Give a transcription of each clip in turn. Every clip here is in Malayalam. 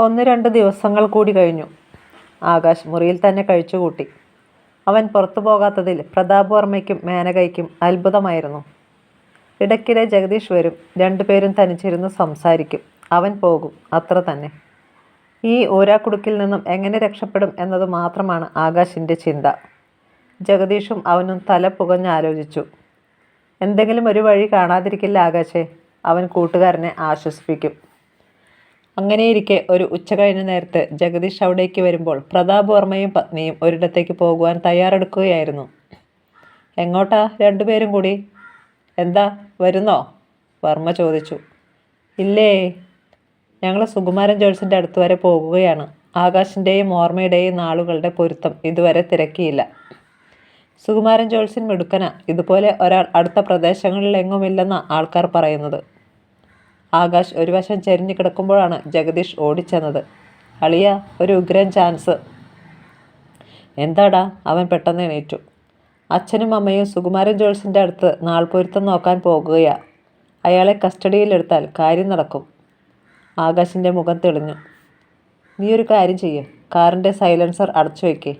ഒന്ന് രണ്ട് ദിവസങ്ങൾ കൂടി കഴിഞ്ഞു. ആകാശ് മുറിയിൽ തന്നെ കഴിച്ചുകൂട്ടി. അവൻ പുറത്തു പോകാത്തതിൽ പ്രതാപ് വർമ്മയ്ക്കും മേനകയ്ക്കും അത്ഭുതമായിരുന്നു. ഇടയ്ക്കിടെ ജഗദീഷ് വരും രണ്ടുപേരും തനിച്ചിരുന്ന് സംസാരിക്കും. അവൻ പോകും അത്ര തന്നെ. ഈ ഊരാക്കുടുക്കിൽ നിന്നും എങ്ങനെ രക്ഷപ്പെടും എന്നത് മാത്രമാണ് ആകാശിന്റെ ചിന്ത. ജഗദീഷും അവനും തല പുകഞ്ഞാലോചിച്ചു എന്തെങ്കിലും ഒരു വഴി കാണാതിരിക്കില്ല ആകാശേ. അവൻ കൂട്ടുകാരനെ ആശ്വസിപ്പിക്കും. അങ്ങനെയിരിക്കെ ഒരു ഉച്ച കഴിഞ്ഞ നേരത്ത് ജഗദീഷ് അവിടേക്ക് വരുമ്പോൾ പ്രതാപ് വർമ്മയും പത്നിയും ഒരിടത്തേക്ക് പോകുവാൻ തയ്യാറെടുക്കുകയായിരുന്നു. എങ്ങോട്ടാ? രണ്ടുപേരും കൂടി. എന്താ? വരുന്നോ? വർമ്മ ചോദിച്ചു. ഇല്ലേ. ഞങ്ങൾ സുകുമാരൻ ജോൾസിന്റെ അടുത്ത് വരെ പോകുകയാണ്. ആകാശിന്റെയും ഓർമ്മയുടെയും നാളുകളുടെ പൊരുത്തം ഇതുവരെ തിരക്കിയില്ല. സുകുമാരൻ ജോൾസിൻ മിടുക്കന. ഇതുപോലെ ഒരാൾ അടുത്ത പ്രദേശങ്ങളിലെങ്ങുമില്ലെന്ന ആൾക്കാർ പറയുന്നത്. ആകാശ് ഒരു വശം ചെരിഞ്ഞു കിടക്കുമ്പോഴാണ് ജഗദീഷ് ഓടിച്ചെന്നത്. അളിയ ഒരു ഉഗ്രൻ ചാൻസ്. എന്താടാ? അവൻ പെട്ടെന്ന് എണീറ്റു. അച്ഛനും അമ്മയും സുകുമാരൻ ജോൾസിന്റെ അടുത്ത് നാൾ പൊരുത്തം നോക്കാൻ പോകുകയാ. അയാളെ കസ്റ്റഡിയിലെടുത്താൽ കാര്യം നടക്കും. ആകാശിന്റെ മുഖം തെളിഞ്ഞു. നീ ഒരു കാര്യം ചെയ്യ്. കാറിന്റെ സൈലൻസർ അടച്ചു വയ്ക്കേ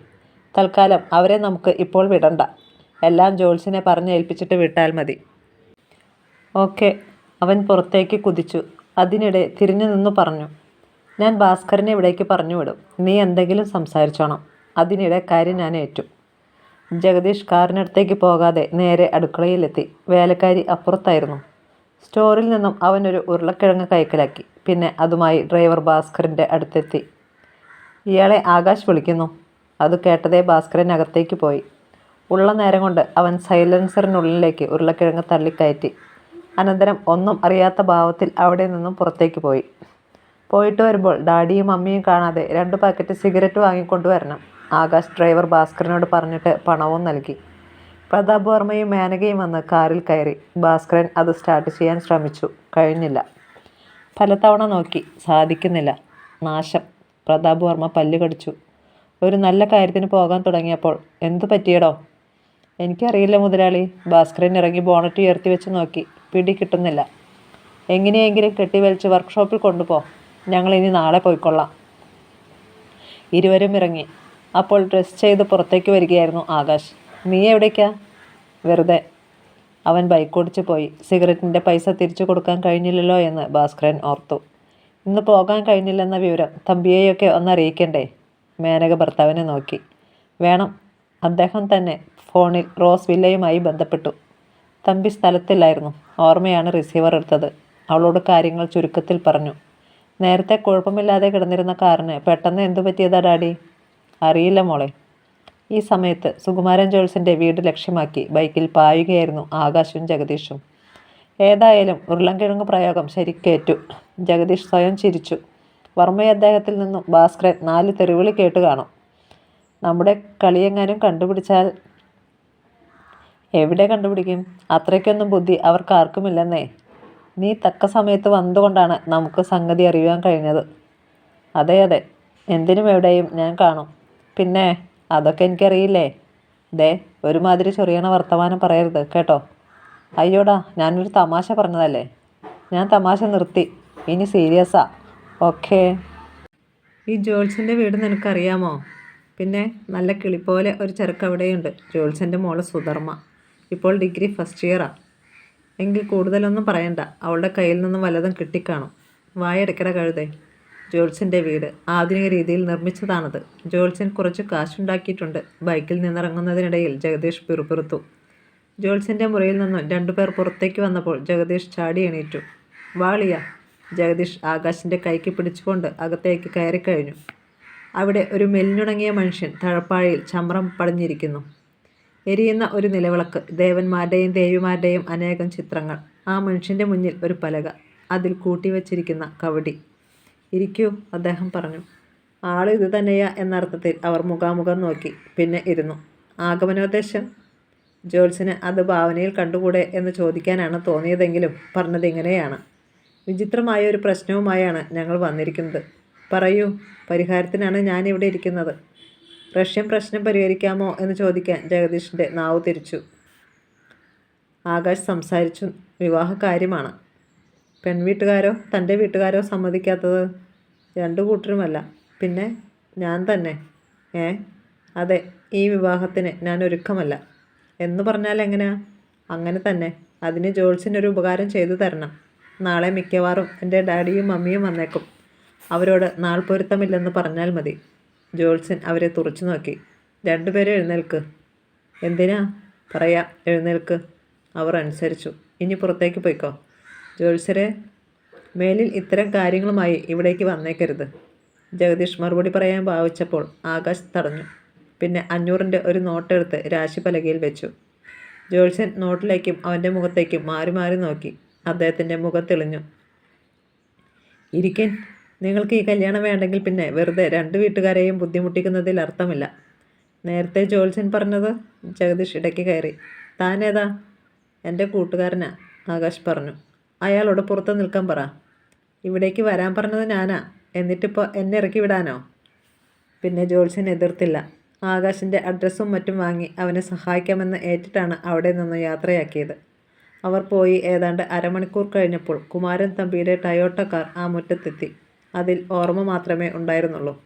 തൽക്കാലം അവരെ നമുക്ക് ഇപ്പോൾ വിടണ്ട. എല്ലാം ജോൾസിനെ പറഞ്ഞേൽപ്പിച്ചിട്ട് വിട്ടാൽ മതി. ഓക്കെ. അവൻ പുറത്തേക്ക് കുതിച്ചു. അതിനിടെ തിരിഞ്ഞു നിന്നു പറഞ്ഞു ഞാൻ ഭാസ്കരനെ ഇവിടേക്ക് പറഞ്ഞു വിടും നീ എന്തെങ്കിലും സംസാരിച്ചോണം. അതിനിടെ കാര്യം ഞാൻ ഏറ്റു. ജഗദീഷ് കാറിനടുത്തേക്ക് പോകാതെ നേരെ അടുക്കളയിലെത്തി. വേലക്കാരി അപ്പുറത്തായിരുന്നു. സ്റ്റോറിൽ നിന്നും അവനൊരു ഉരുളക്കിഴങ്ങ് കൈക്കലാക്കി. പിന്നെ അതുമായി ഡ്രൈവർ ഭാസ്കറിന്റെ അടുത്തെത്തി. ഇയാളെ ആകാശ് വിളിക്കുന്നു. അത് കേട്ടതേ ഭാസ്കരൻ അകത്തേക്ക് പോയി. ഉള്ള നേരം കൊണ്ട് അവൻ സൈലൻസറിനുള്ളിലേക്ക് ഉരുളക്കിഴങ്ങ് തള്ളിക്കയറ്റി. അനന്തരം ഒന്നും അറിയാത്ത ഭാവത്തിൽ അവിടെ നിന്നും പുറത്തേക്ക് പോയി. പോയിട്ട് വരുമ്പോൾ ഡാഡിയും അമ്മയും കാണാതെ രണ്ട് പാക്കറ്റ് സിഗരറ്റ് വാങ്ങിക്കൊണ്ട് വരണം ആകാശ് ഡ്രൈവർ ഭാസ്കരനോട് പറഞ്ഞിട്ട് പണവും നൽകി. പ്രതാപ് വർമ്മയും മേനകയും വന്ന് കാറിൽ കയറി. ഭാസ്കരൻ അത് സ്റ്റാർട്ട് ചെയ്യാൻ ശ്രമിച്ചു. കഴിഞ്ഞില്ല. പലതവണ നോക്കി. സാധിക്കുന്നില്ല. നാശം. പ്രതാപ് വർമ്മ പല്ല് കടിച്ചു. ഒരു നല്ല കാര്യത്തിന് പോകാൻ തുടങ്ങിയപ്പോൾ എന്തു പറ്റിയടോ? എനിക്കറിയില്ല മുതലാളി. ഭാസ്കരൻ ഇറങ്ങി ബോണറ്റ് ഉയർത്തി വെച്ച് നോക്കി. പിടി കിട്ടുന്നില്ല എങ്ങനെയെങ്കിലും കെട്ടി വലിച്ച് വർക്ക്ഷോപ്പിൽ കൊണ്ടുപോ. ഞങ്ങൾ ഇനി നാളെ പോയിക്കൊള്ളാം. ഇരുവരും ഇറങ്ങി. അപ്പോൾ ഡ്രസ് ചെയ്ത് പുറത്തേക്ക് വരികയായിരുന്നു ആകാശ്. നീ എവിടേക്കാ? വെറുതെ. അവൻ ബൈക്ക് ഓടിച്ച് പോയി. സിഗരറ്റിന്റെ പൈസ തിരിച്ചു കൊടുക്കാൻ കഴിഞ്ഞില്ലല്ലോ എന്ന് ഭാസ്കരൻ ഓർത്തു. ഇന്ന് പോകാൻ കഴിഞ്ഞില്ലെന്ന വിവരം തമ്പിയെയൊക്കെ ഒന്ന് അറിയിക്കണ്ടേ? മേനക ഭർത്താവിനെ നോക്കി. വേണം. അദ്ദേഹം തന്നെ ഫോണിൽ റോസ് വില്ലയുമായി ബന്ധപ്പെട്ടു. തമ്പി സ്ഥലത്തില്ലായിരുന്നു. ഓർമ്മയാണ് റിസീവർ എടുത്തത്. അവളോട് കാര്യങ്ങൾ ചുരുക്കത്തിൽ പറഞ്ഞു. നേരത്തെ കുഴപ്പമില്ലാതെ കിടന്നിരുന്ന കാറിന് പെട്ടെന്ന് എന്തു പറ്റിയതാ ഡാഡി? അറിയില്ല മോളെ. ഈ സമയത്ത് സുകുമാരൻ ജോൾസിന്റെ വീട് ലക്ഷ്യമാക്കി ബൈക്കിൽ പായുകയായിരുന്നു ആകാശും ജഗദീഷും. ഏതായാലും ഉരുളൻകിഴങ്ങ് പ്രയോഗം ശരിക്കേറ്റു. ജഗദീഷ് സ്വയം ചിരിച്ചു. വർമ്മയെ അദ്ദേഹത്തിൽ നിന്നും ഭാസ്കരൻ നാല് തെറിവിളി കേട്ട് കാണും. നമ്മുടെ കളിയെങ്ങാനും കണ്ടുപിടിച്ചാൽ എവിടെ കണ്ടുപിടിക്കും? അത്രയ്ക്കൊന്നും ബുദ്ധി അവർക്ക് ആർക്കുമില്ലെന്നേ നീ തക്ക സമയത്ത് വന്നതുകൊണ്ടാണ് നമുക്ക് സംഗതി അറിയുവാൻ കഴിഞ്ഞത്. അതെ അതെ. എന്തിനും എവിടെയും ഞാൻ കാണും. പിന്നെ അതൊക്കെ എനിക്കറിയില്ലേ? ദേ ഒരുമാതിരി ചൊറിയണ വർത്തമാനം പറയരുത് കേട്ടോ? അയ്യോടാ ഞാനൊരു തമാശ പറഞ്ഞതല്ലേ? ഞാൻ തമാശ നിർത്തി. ഇനി സീരിയസാ. ഓക്കെ. ഈ ജോൾസിന്റെ വീട് നിനക്കറിയാമോ? പിന്നെ നല്ല കിളിപ്പോലെ ഒരു ചെറുക്ക് അവിടെയുണ്ട് ജോൾസിന്റെ മോൾ സുധർമ്മ. ഇപ്പോൾ ഡിഗ്രി ഫസ്റ്റ് ഇയറാണ് എങ്കിൽ കൂടുതലൊന്നും പറയണ്ട. അവളുടെ കയ്യിൽ നിന്നും വല്ലതും കിട്ടിക്കാണും. വായടക്കട കഴുതേ. ജോൾസിന്റെ വീട്. ആധുനിക രീതിയിൽ നിർമ്മിച്ചതാണത്. ജോൾസൻ കുറച്ച് കാശുണ്ടാക്കിയിട്ടുണ്ട്. ബൈക്കിൽ നിന്നിറങ്ങുന്നതിനിടയിൽ ജഗദീഷ് പിറുപിറുത്തു. ജോൾസിന്റെ മുറിയിൽ നിന്നും രണ്ടുപേർ പുറത്തേക്ക് വന്നപ്പോൾ ജഗദീഷ് ചാടി എണീറ്റു. വാളിയ ജഗദീഷ് ആകാശിന്റെ കൈക്ക് പിടിച്ചുകൊണ്ട് അകത്തേക്ക് കയറിക്കഴിഞ്ഞു. അവിടെ ഒരു മെലിഞ്ഞുണങ്ങിയ മനുഷ്യൻ തഴപ്പാഴയിൽ ചമ്രം പടഞ്ഞിരിക്കുന്നു. എരിയുന്ന ഒരു നിലവിളക്ക് ദേവന്മാരുടെയും ദേവിമാരുടെയും അനേകം ചിത്രങ്ങൾ. ആ മനുഷ്യന്റെ മുന്നിൽ ഒരു പലക അതിൽ കൂട്ടിവച്ചിരിക്കുന്ന കവടി. ഇരിക്കൂ അദ്ദേഹം പറഞ്ഞു. ആൾ ഇത് തന്നെയാ എന്നർത്ഥത്തിൽ അവർ മുഖാമുഖം നോക്കി പിന്നെ ഇരുന്നു. ആഗമനോദ്ദേശം? ജോൾസിന് അത് ഭാവനയിൽ കണ്ടുകൂടെ എന്ന് ചോദിക്കാനാണ് തോന്നിയതെങ്കിലും പറഞ്ഞത് ഇങ്ങനെയാണ്. വിചിത്രമായ ഒരു പ്രശ്നവുമായാണ് ഞങ്ങൾ വന്നിരിക്കുന്നത്. പറയൂ പരിഹാരത്തിനാണ് ഞാൻ ഇവിടെ ഇരിക്കുന്നത്. റഷ്യൻ പ്രശ്നം പരിഹരിക്കാമോ എന്ന് ചോദിക്കാൻ ജഗദീഷിന്റെ നാവ് തിരിച്ചു. ആകാശ് സംസാരിച്ചു. വിവാഹ കാര്യമാണ്. പെൺവീട്ടുകാരോ തന്റെ വീട്ടുകാരോ സമ്മതിക്കാത്തത് രണ്ടു കൂട്ടരുമല്ല. പിന്നെ ഞാൻ തന്നെ. ഏ? അതെ ഈ വിവാഹത്തിന് ഞാൻ ഒരുക്കമല്ല. എന്ന് പറഞ്ഞാൽ എങ്ങനെയാ അങ്ങനെ തന്നെ. അതിന് ജോൾസിനൊരു ഉപകാരം ചെയ്തു തരണം. നാളെ മിക്കവാറും എന്റെ ഡാഡിയും മമ്മിയും വന്നേക്കും. അവരോട് നാൾ പൊരുത്തമില്ലെന്ന് പറഞ്ഞാൽ മതി. ജോൾസൻ അവരെ തുറച്ചു നോക്കി. രണ്ടുപേരും എഴുന്നേൽക്ക്. എന്തിനാ? പറയാ എഴുന്നേൽക്ക്. അവർ അനുസരിച്ചു. ഇനി പുറത്തേക്ക് പോയിക്കോ. ജോത്സരെ മേലിൽ ഇത്തരം കാര്യങ്ങളുമായി ഇവിടേക്ക് വന്നേക്കരുത്. ജഗദീഷ് മറുപടി പറയാൻ ഭാവിച്ചപ്പോൾ ആകാശ് തടഞ്ഞു. പിന്നെ അഞ്ഞൂറിന്റെ ഒരു നോട്ടെടുത്ത് രാശിപലകയിൽ വെച്ചു. ജോൾസൻ നോട്ടിലേക്കും അവന്റെ മുഖത്തേക്കും മാറി മാറി നോക്കി. അദ്ദേഹത്തിന്റെ മുഖം തെളിഞ്ഞു. ഇരിക്കൻ നിങ്ങൾക്ക് ഈ കല്യാണം വേണ്ടെങ്കിൽ പിന്നെ വെറുതെ രണ്ട് വീട്ടുകാരെയും ബുദ്ധിമുട്ടിക്കുന്നതിൽ അർത്ഥമില്ല. നേരത്തെ ജോത്സ്യൻ പറഞ്ഞത് ജഗദീഷ് ഇടയ്ക്ക് കയറി. താനേതാ? എന്റെ കൂട്ടുകാരനാ ആകാശ് പറഞ്ഞു. അയാളോട് പുറത്ത് നിൽക്കാൻ പറ. ഇവിടേക്ക് വരാൻ പറഞ്ഞത് ഞാനാ. എന്നിട്ടിപ്പോൾ എന്നെ ഇറക്കി വിടാനോ? പിന്നെ ജോത്സ്യൻ എതിർത്തില്ല. ആകാശിന്റെ അഡ്രസ്സും മറ്റും വാങ്ങി അവനെ സഹായിക്കാമെന്ന് ഏറ്റിട്ടാണ് അവിടെ നിന്ന് യാത്രയാക്കിയത്. അവർ പോയി ഏതാണ്ട് അരമണിക്കൂർ കഴിഞ്ഞപ്പോൾ കുമാരൻ തമ്പിയുടെ ടയോട്ട കാർ ആ മുറ്റത്തെത്തി. അതിൽ ഓർമ്മ മാത്രമേ ഉണ്ടായിരുന്നുള്ളൂ.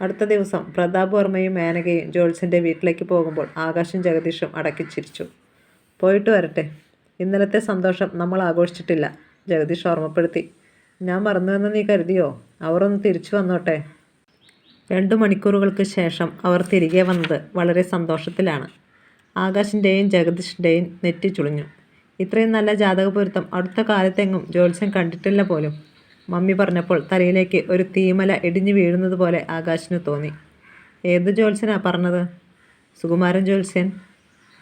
അടുത്ത ദിവസം പ്രതാപ് വർമ്മയും മേനകയും ജോൾസിന്റെ വീട്ടിലേക്ക് പോകുമ്പോൾ ആകാശും ജഗദീഷും അടക്കി ചിരിച്ചു. പോയിട്ട് വരട്ടെ. ഇന്നലത്തെ സന്തോഷം നമ്മൾ ആഘോഷിച്ചിട്ടില്ല ജഗദീഷ് ഓർമ്മപ്പെടുത്തി. ഞാൻ മറന്നുവെന്ന് നീ കരുതിയോ? അവർ ഒന്ന് തിരിച്ചു വന്നോട്ടെ. രണ്ടു മണിക്കൂറുകൾക്ക് ശേഷം അവർ തിരികെ വന്നത് വളരെ സന്തോഷത്തിലാണ്. ആകാശിന്റെയും ജഗദീഷിന്റെയും നെറ്റി ചുളിഞ്ഞു. ഇത്രയും നല്ല ജാതക പൊരുത്തം അടുത്ത കാലത്തെങ്ങും ജോത്സ്യം കണ്ടിട്ടില്ല പോലും. മമ്മി പറഞ്ഞപ്പോൾ തലയിലേക്ക് ഒരു തീമല ഇടിഞ്ഞു വീഴുന്നത് പോലെ ആകാശിന് തോന്നി. ഏത് ജോത്സ്യനാ പറഞ്ഞത്? സുകുമാരൻ ജോത്സ്യൻ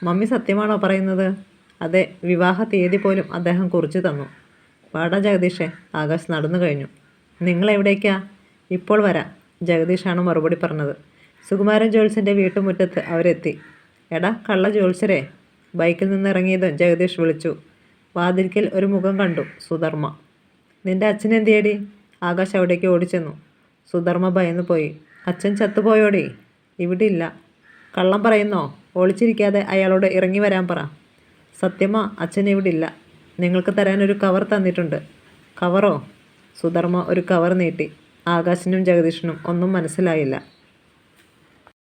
മമ്മി സത്യമാണോ പറയുന്നത്? അതെ വിവാഹ തീയതി പോലും അദ്ദേഹം കുറിച്ചു തന്നു. വാടാ ജഗദീഷേ ആകാശ് നടന്നു കഴിഞ്ഞു. നിങ്ങൾ എവിടേക്കാ ഇപ്പോൾ വരാം ജഗദീഷാണ് മറുപടി പറഞ്ഞത്. സുകുമാരൻ ജോത്സ്യന്റെ വീട്ടുമുറ്റത്ത് അവരെത്തി. എടാ കള്ള ജോത്സ്യരെ ബൈക്കിൽ നിന്ന് ഇറങ്ങിയതും ജഗദീഷ് വിളിച്ചു. വാതിൽക്കൽ ഒരു മുഖം കണ്ടു സുധർമ്മ. നിന്റെ അച്ഛൻ എന്തിയടി? ആകാശ് അവിടേക്ക് ഓടിച്ചെന്നു. സുധർമ്മ ഭയന്നു പോയി. അച്ഛൻ ചത്തുപോയോടി? ഇവിടെ ഇല്ല. കള്ളം പറയുന്നോ? ഒളിച്ചിരിക്കാതെ അയാളോട് ഇറങ്ങി വരാൻ പറ. സത്യമ അച്ഛൻ ഇവിടെ ഇല്ല. നിങ്ങൾക്ക് തരാൻ ഒരു കവർ തന്നിട്ടുണ്ട്. കവറോ? സുധർമ്മ ഒരു കവർ നീട്ടി. ആകാശിനും ജഗദീഷിനും ഒന്നും മനസ്സിലായില്ല.